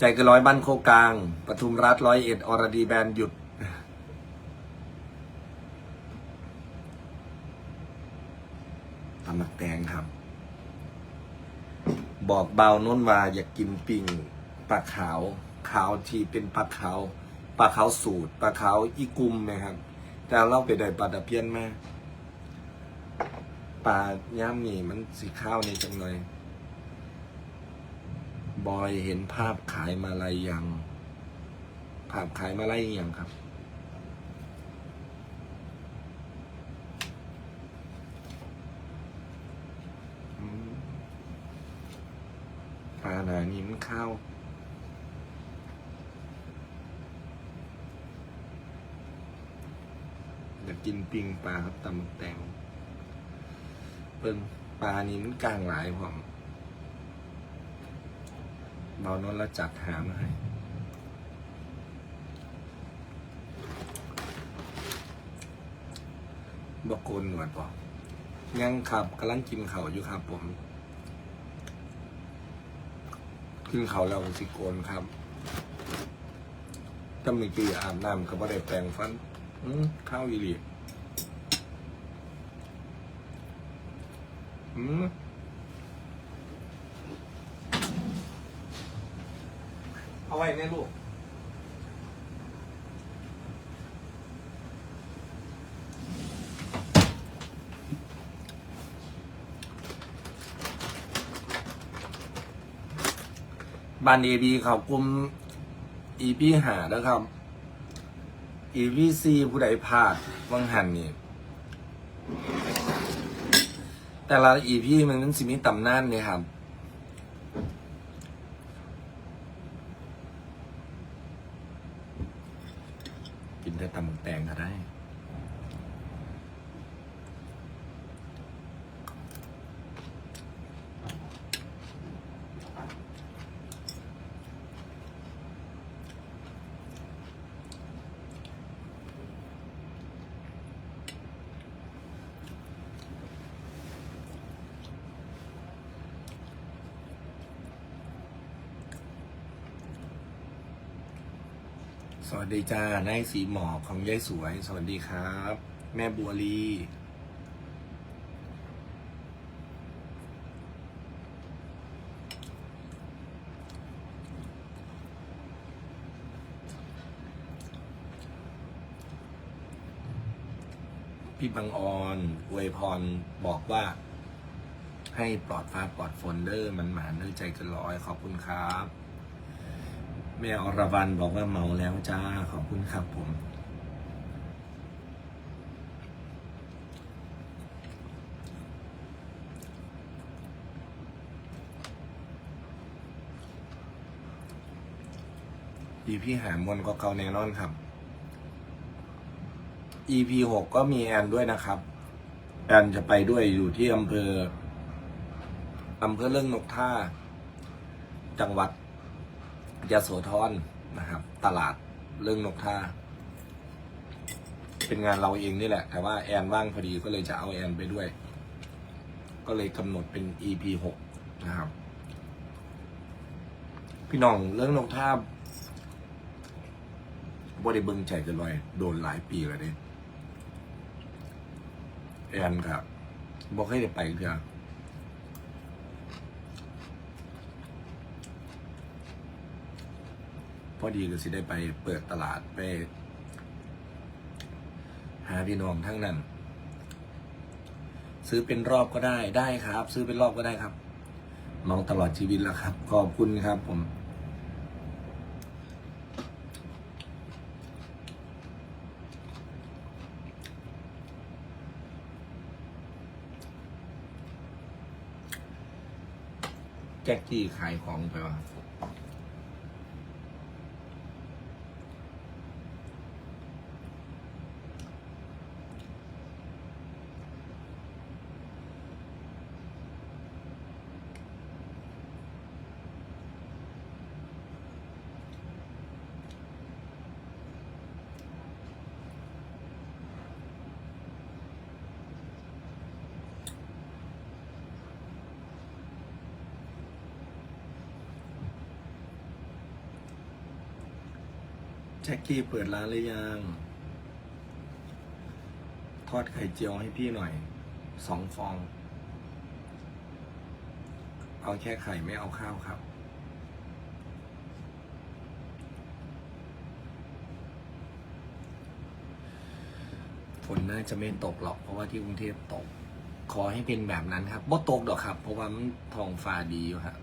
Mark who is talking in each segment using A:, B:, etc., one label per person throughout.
A: ใจเกนร้อยบ้านโคกลางปทุมรัฐร้อยเอ็ดอรดีแบนหยุด ตำหนักแตงครับ บอกเบาโน้นว่าอยากกินปิ่งปลาขาวขาวที่เป็นปลาขาวปลาขาวสูตรปลาขาวอีกุมนะครับ แต่เราไปได้ปลาตะเพียนมาปลาย่ามนี่มันสีข้าวในจังเลย บอยเห็นภาพขายมาลายยัง ภาพขายมาลายยังครับ ปลาหนานี่มันข้าวอยากกินปิงปลาครับตำแตงเปิ้งปลานี้มันกลางหลายผม เบานนแล้วจัดหามาให้ บอกโกนหนวดบอกยังครับกำลังกินเขาอยู่ครับผม กินเขาแล้วสิโกนครับถ้ามีกี่อาบน้ำก็ไม่ได้แปรงฟันอืข้าวอีหลีอืม เอาไว้ในลูกบ้านเอบีเขากลุ่มอีพีหาแล้วครับอีพีซีผู้ใดพลาดวังหันนี่แต่ละอีพีมันนั้นสิมีตำนานเนี่ยครับ กินแต่ตำบักแตงก็ได้ สวัสดีจ้านายสีหมอกของยายสวย สวัสดีครับ แม่บัวลีพี่บังออนอวยพรบอกว่า ให้ปลอดฟ้าปลอดฝนเด้อมันหมาเนื้อใจกันร้อยขอบคุณครับ แม่อรวรรณบอกว่าเมาแล้วจ้า ขอบคุณครับผม EP หามวนก็เกาแน่นอนครับ EP หกก็มีแอนด้วยนะครับแอนจะไปด้วยอยู่ที่อำเภออำเภอเรื่องนกท่า จังหวัด ยโสธรนะครับ ตลาดเรื่องนกท่า เป็นงานเราเองนี่แหละ แต่ว่าแอนว่างพอดีก็เลยจะเอาแอนไปด้วย ก็เลยกำหนดเป็น EP หกนะครับ พี่น้องเรื่องนกท่าบ่ได้เบิ่งใจกันลอย โดนหลายปีแล้วเนี่ยแอนครับบอกให้ได้ไปเพื่อ พอดีก็สิได้ไปเปิดตลาดไป หาพี่น้องทั้งนั้น ซื้อเป็นรอบก็ได้ได้ครับ ซื้อเป็นรอบก็ได้ครับมองตลอดชีวิตแล้วครับ ขอบคุณครับผมแจ็คที่ขายของไปวะ จ็คกี้เปิดร้านหรือยัง ทอดไข่เจียวให้พี่หน่อย สองฟอง เอาแค่ไข่ไม่เอาข้าวครับ ฝนน่าจะไม่ตกหรอก เพราะว่าที่กรุงเทพตก ขอให้เป็นแบบนั้นครับบ่ตกดอกครับ เพราะว่ามันทองฟ้าดีอยู่ครับ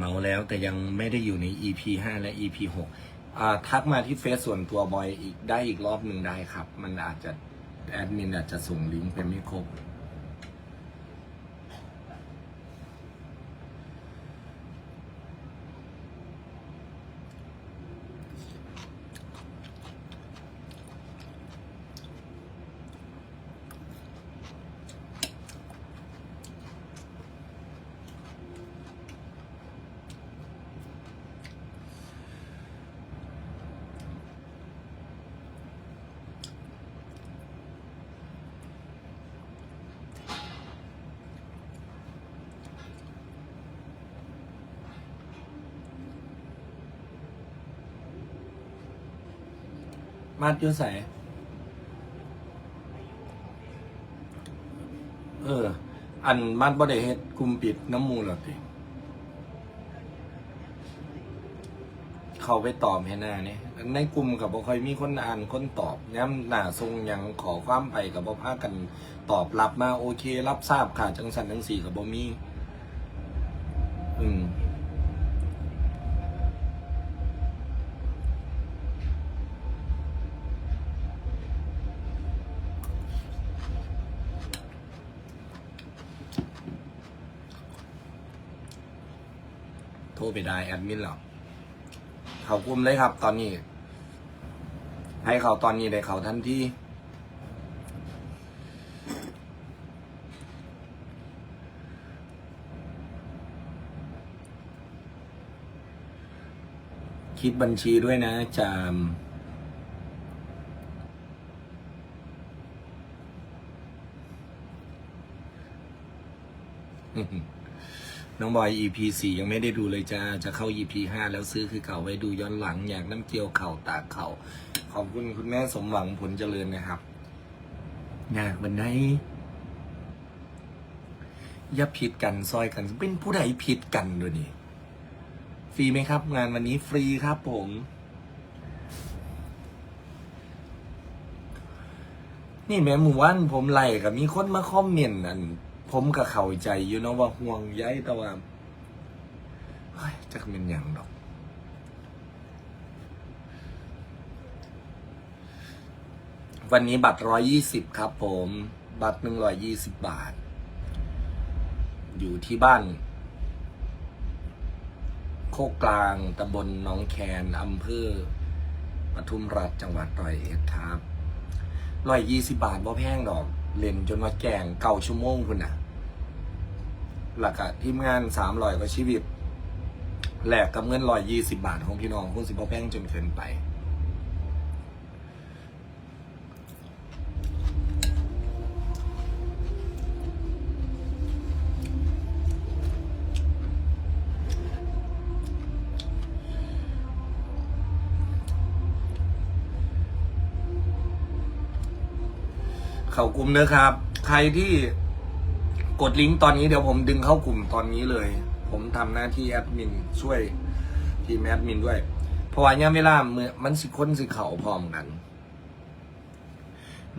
A: เมาแล้วแต่ยังไม่ได้อยู่ใน EP 5 และ EP 6อ่าทักมาที่เฟซส่วนตัวบอยอีกได้อีกรอบหนึ่งได้ครับ มันอาจจะแอดมินอาจจะส่งลิงก์ไปไม่ครบ มาดอยุ่ใส่เออ อันมัดบ่ได้เฮ็ดกลุ่มปิดน้ำมูลหรอติเขาไปตอบให้หน้าเนี่ยในกลุ่มกับบ่ค่อยมีคนอ่านคนตอบย้ำหน้าทรงยังขอความไปกับบ่พากันตอบรับมาโอเครับทราบค่ะจังสันจังสี่กับบ่มี อืม โทรไปได้แอดมินหรอกเขากลุ่มเลยครับ ตอนนี้ ให้เขาตอนนี้ได้เขาทันทีคิดบัญชีด้วยนะจาม น้องบอย EP สี่ยังไม่ได้ดูเลยจ้า จะเข้า EP ห้าแล้วซื้อคือเก่าไว้ดูย้อนหลัง อยากน้ำเกี๊ยวเข่าตากเข่า ขอบคุณคุณแม่สมหวังผลเจริญนะครับอยากวันไหนอย่าผิดกันซอยกัน เป็นผู้ใดผิดกันด้วยนี่ ฟรีไหมครับ งานวันนี้ฟรีครับผม นี่แม่หมู่ว่านผมไล่กับมีคนมาคอมเมนต์อัน ผมก็เข้าใจอยู่เนาะว่าห่วงใยแต่ว่าจักเป็นอย่างดอก วันนี้บัตรร้อยยี่สิบครับผม บัตรหนึ่งร้อยยี่สิบบาท อยู่ที่บ้าน โคกกลางตำบลหน้องแคนอำเภอปทุมราชจังหวัดร้อยเอ็ดครับร้อยยี่สิบาทบ่แพงดอก เล่นจนว่าแก่งเก่าชั่วโมงคุณน่ะ หลักอะทีมงานสามร้อยกว่าชีวิตแหลกกับเงินร้อยยี่สิบาทของพี่น้องคุณสิบ่แพงจนเกินไป เข้ากลุ่มเนอะครับ ใครที่กดลิงก์ตอนนี้เดี๋ยวผมดึงเข้ากลุ่มตอนนี้เลย ผมทำหน้าที่แอดมินช่วยทีมแอดมินด้วย เพราะว่าเนี่ยเวลาเมื่อมันสิคนสิเขาพร้อมกัน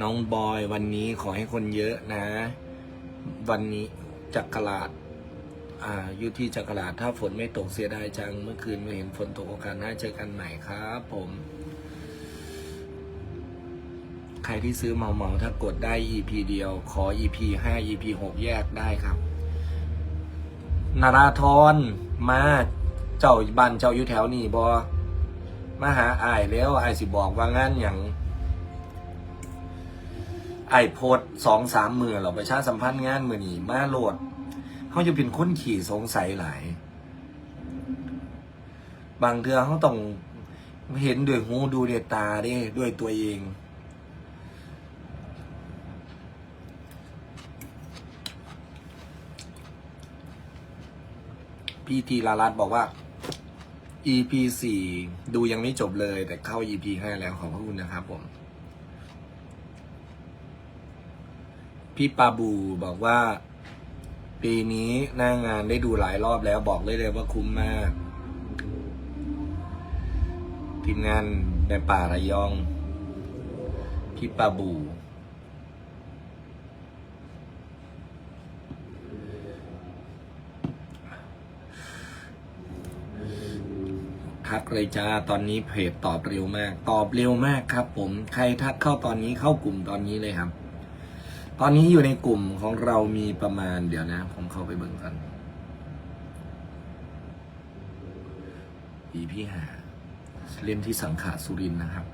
A: น้องบอยวันนี้ขอให้คนเยอะนะ วันนี้จักรลาดอ่าอยู่ที่จักรลาดถ้าฝนไม่ตกเสียดายจัง เมื่อคืนไม่เห็นฝนตกโอกาสหน้าเจอกันใหม่ครับ ผม ใครที่ซื้อเมาเมาถ้ากดได้ EP เดียว ขอ EP ห้า EP หกแยกได้ครับ นาราธรมาเจ้าบ้านเจ้าอยู่แถวนี้บอมาหาอายแล้วอายสิบอกว่างานอย่างไอายโพดสองสามมือเราประชาสัมพันธ์งานมือนีมาโหลดเขาจะเป็นคนขี่สงสัยหลาย บางเทือเขาต้องเห็นด้วยหูดูด้วยตาด้ด้วยตัวเอง พี่ธีรารัตบอกว่า EP สี่ดูยังไม่จบเลย แต่เข้า EP ห้าแล้วขอบพระคุณนะครับผม พี่ปาบูบอกว่า ปีนี้หน้างานได้ดูหลายรอบแล้วบอกเลยเลยว่าคุ้มมาก ทีมงานในป่าระยอง พี่ปาบู ทักเลยจ้าตอนนี้เพจตอบเร็วมาก ตอบเร็วมากครับ ผมใครทักเข้าตอนนี้เข้ากลุ่มตอนนี้เลยครับ ตอนนี้อยู่ในกลุ่มของเรามีประมาณเดี๋ยวนะ ผมเข้าไปเบิ่งกันปีพี่หาเล่นที่สังขาสุรินนะครับ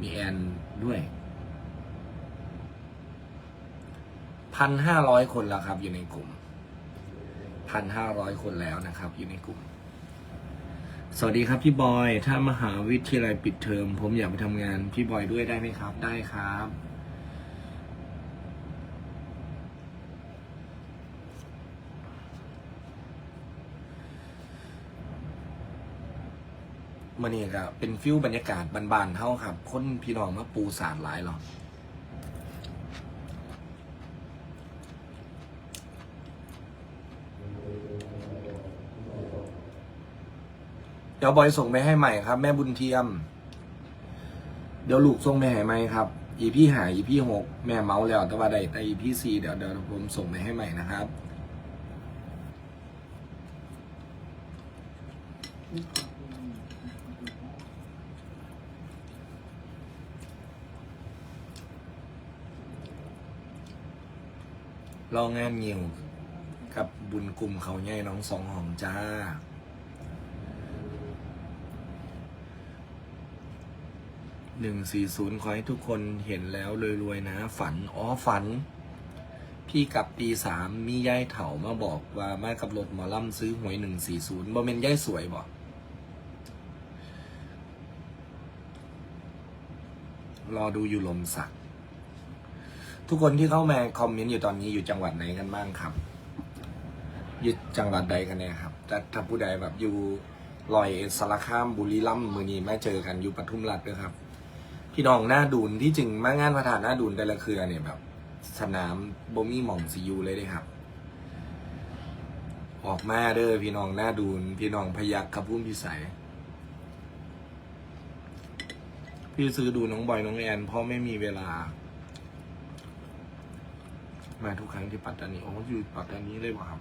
A: มีแอนด้วยพันห้าร้อยคนแล้วครับ อยู่ในกลุ่มพันห้าร้อยคนแล้วนะครับ อยู่ในกลุ่ม สวัสดีครับพี่บอย ถ้ามหาวิทยาลัยปิดเทอม ผมอยากไปทำงาน พี่บอยด้วยได้ไหมครับ ได้ครับ มันนี่ก็เป็นฟิวบรรยากาศบานๆเท่าครับ คนพี่น้องมาปูสาดหลายหรอ ดี๋ยวบอยส่งไปให้ใหม่ครับ แม่บุญเทียม เดี๋ยวลูกส่งไปให้ใหม่ครับ อีพี่หายอีพี่หกแม่เมาแล้วแต่ว่าได้แต่อีพี่สี่เดี๋ยวเดี๋ยวผมส่งไปให้ใหม่นะครับรองงานเงียวกับบุญกลุ่มเขาใหญ่น้องสองหอมจ้า หนึ่งสี่ศูนย์ขอให้ทุกคนเห็นแล้วรวยๆนะ ฝัน อ๋อฝัน พี่กับปีสามมีย่ายเถามาบอกว่ามากับรถหมอลำซื้อหวยหนึ่งสี่ศูนย์บ่เมนย่ายสวยบอกรอดูอยู่ลมสัก ทุกคนที่เข้ามาคอมเมนต์อยู่ตอนนี้อยู่จังหวัดไหนกันบ้างครับ อยู่จังหวัดใดกันเนี่ยครับแต่ถ้าผู้ใดแบบอยู่ลอยเอ็ดสารคามบุรีรัมย์มือนี้มาเจอกันอยู่ปทุมราชด้วยครับ พี่น้องหน้าดูนที่จริงมางานพระธาตุหน้าดูนแต่ละเครือเนี่ยแบบ สนามบมี่หม่องซียูเลยเลยครับ ออกมาเด้อพี่น้องหน้าดูนพี่น้องพยักขับพุ่มพิสัยพี่ซื้อดูน้องบอยน้องแอนเพราะไม่มีเวลา มาทุกครั้งที่ปัตตานีโอ้อยู่ปัตตานีเลยวะครับ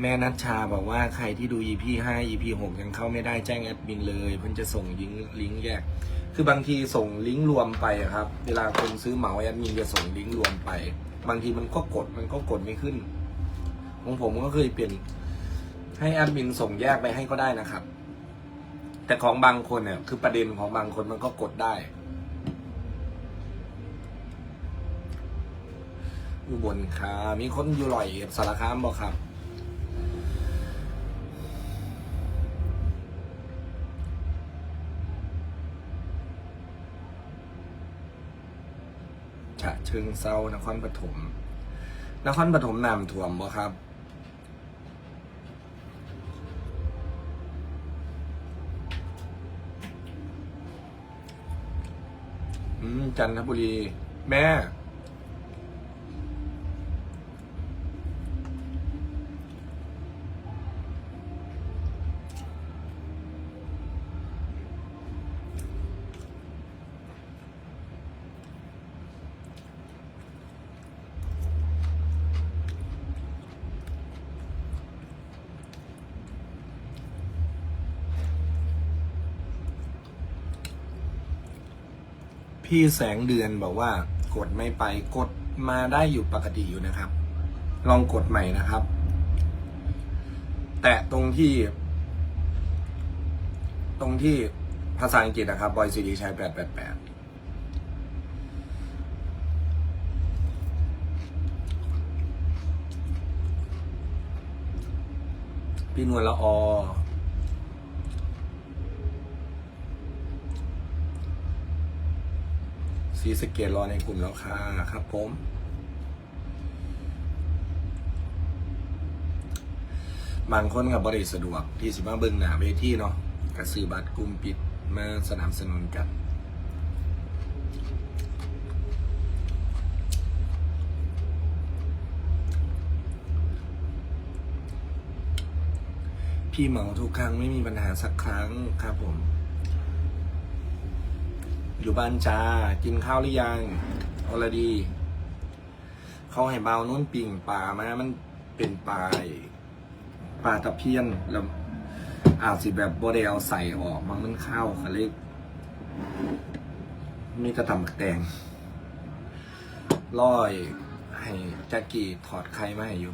A: แม่นัชชาบอกว่าใครที่ดู EP 5 EP 6 ยังเข้าไม่ได้แจ้งแอดมินเลย เพิ่นจะส่งลิงก์ลิงก์แยก คือบางทีส่งลิงก์รวมไปอะครับ เวลาคนซื้อเหมาแอดมินจะส่งลิงก์รวมไป บางทีมันก็กดมันก็กดไม่ขึ้น ของผมก็เคยเป็นให้แอดมินส่งแยกไปให้ก็ได้นะครับ แต่ของบางคนเนี่ยคือประเด็นของบางคนมันก็กดได้อุบลค่ะมีคนอยู่ลอยเอ็ดสารคามบอกครับ เชิงเซานครปฐมนครปฐมน้ำท่วมบ่ครับ อืมจันทบุรี แม่ พี่แสงเดือนบอกว่า กดไม่ไปกดมาได้อยู่ปกติอยู่นะครับ ลองกดใหม่นะครับ แตะตรงที่ ตรงที่ภาษาอังกฤษนะครับบอยซีดีใช้แปดแปดแปดพี่นวลละออ ซีสเกตรอในกลุ่มแล้วค่ะครับผม บางคนกับบริสะดวกที่สิมาเบิงหนาเวทีเนาะก็ซื้อบัตรกลุ่มปิดมาสนับสนุนกันพี่เหมาทุกครั้งไม่มีปัญหาสักครั้งครับผม อยู่บ้านจ้า กินข้าวหรือยังอรดี เขาให้เบานุ่นปิ่งปลามามันเป็นปลาปลาตะเพียนแล้วอาจสิแบบโบเดเอาใส่ออกมันมันข้าวเขาเล็กมีกระตำกระแตงร้อย ให้แจ็กกี้ถอดไข่มาให้อยู่